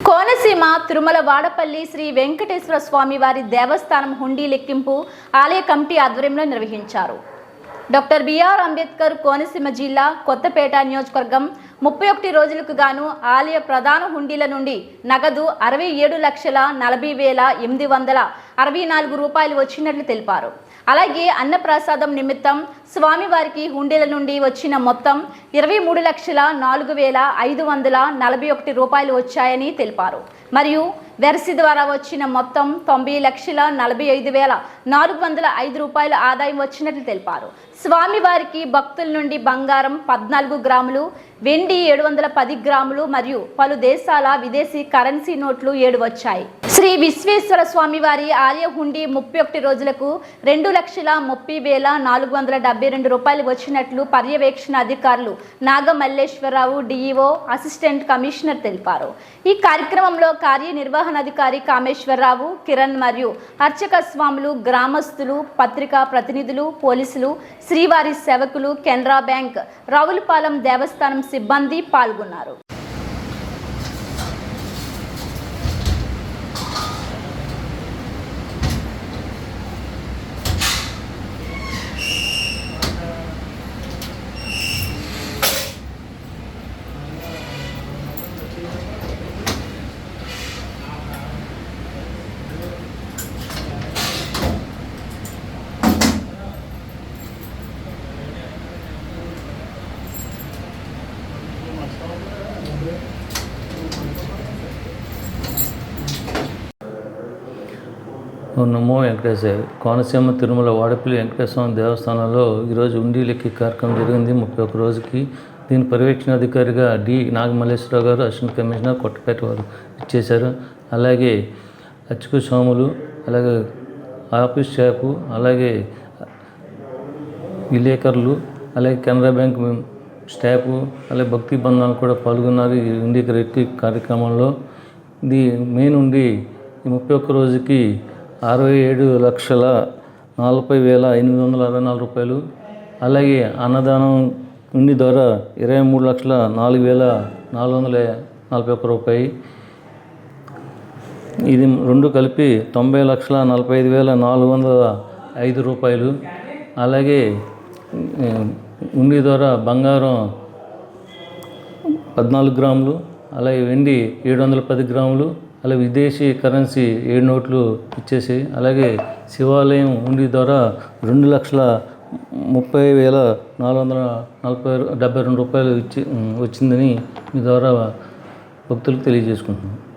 కోనసీమ తిరుమల వాడపల్లి శ్రీ వెంకటేశ్వర స్వామి వారి దేవస్థానం హుండీ లెక్కింపు ఆలయ కమిటీ ఆధ్వర్యంలో నిర్వహించారు. డాక్టర్ బిఆర్ అంబేద్కర్ కోనసీమ జిల్లా కొత్తపేట నియోజకవర్గం ముప్పై ఒకటి రోజులకు గాను ఆలయ ప్రధాన హుండీల నుండి నగదు అరవై ఏడు లక్షల నలభై వేల ఎనిమిది వందల అరవై నాలుగు రూపాయలు వచ్చినట్లు తెలిపారు. అలాగే అన్నప్రసాదం నిమిత్తం స్వామివారికి హుండీల నుండి వచ్చిన మొత్తం ఇరవై మూడు లక్షల నాలుగు వేల ఐదు వందల నలభై ఒకటి రూపాయలు వచ్చాయని తెలిపారు. మరియు వెరసి ద్వారా వచ్చిన మొత్తం తొంభై లక్షల నలభై ఐదు వేల నాలుగు వందల ఐదు రూపాయల ఆదాయం వచ్చినట్లు తెలిపారు. స్వామివారికి భక్తుల నుండి బంగారం పద్నాలుగు గ్రాములు వెండి ఏడు వందల పది గ్రాములు మరియు పలు దేశాల విదేశీ కరెన్సీ నోట్లు ఏడు వచ్చాయి. శ్రీ విశ్వేశ్వర స్వామి వారి ఆలయ హుండి ముప్పై ఒకటి రోజులకు రెండు లక్షల ముప్పై వేల నాలుగు వందల డెబ్బై రెండు రూపాయలు వచ్చినట్లు పర్యవేక్షణ అధికారులు నాగమల్లేశ్వరరావు డిఈఓ అసిస్టెంట్ కమిషనర్ తెలిపారు. ఈ కార్యక్రమంలో కార్యనిర్వహణాధికారి కామేశ్వరరావు కిరణ్ మరియు అర్చక స్వాములు గ్రామస్తులు పత్రికా ప్రతినిధులు పోలీసులు శ్రీవారి సేవకులు కెనరా బ్యాంక్ రావులపాలెం దేవస్థానం సిబ్బంది పాల్గొన్నారు. నమో వెంకటేశ్వర కోనసీమ తిరుమల వాడపల్లి వెంకటేశ్వర దేవస్థానంలో ఈరోజు ఉండీలెక్కి కార్యక్రమం జరిగింది. ముప్పై ఒక్క రోజుకి దీని పర్యవేక్షణ అధికారిగా డి నాగమల్లేశ్వరరావు గారు అసిస్టెంట్ కమిషనర్ కొట్టపేట వారు ఇచ్చేశారు. అలాగే అచ్చుకు స్వాములు అలాగే ఆఫీస్ షాపు అలాగే విలేకరులు అలాగే కెనరా బ్యాంక్ స్టాఫ్ అలాగే భక్తి బంధాలు కూడా పాల్గొన్నారు ఈ ఉండి కార్యక్రమంలో. ఇది మెయిన్ ఉండి ఈ ముప్పై ఒక్క రోజుకి అరవై ఏడు లక్షల నలభై వేల ఎనిమిది వందల అరవై నాలుగు రూపాయలు. అలాగే అన్నదానం ఉండి ద్వారా ఇరవై మూడు లక్షల నాలుగు వేల నాలుగు వందల నలభై ఒక్క రూపాయి. ఇది రెండు కలిపి తొంభై లక్షల నలభై ఐదు వేల నాలుగు వందల ఐదు రూపాయలు. అలాగే ఉండి ద్వారా బంగారం పద్నాలుగు గ్రాములు అలాగే వెండి ఏడు వందల పది గ్రాములు అలాగే విదేశీ కరెన్సీ ఏడు నోట్లు ఇచ్చేసి అలాగే శివాలయం ఉండి ద్వారా రెండు లక్షల ముప్పై వేల నాలుగు వందల నలభై డెబ్బై రెండు రూపాయలు ఇచ్చి వచ్చిందని మీ ద్వారా భక్తులకు తెలియజేసుకుంటున్నాను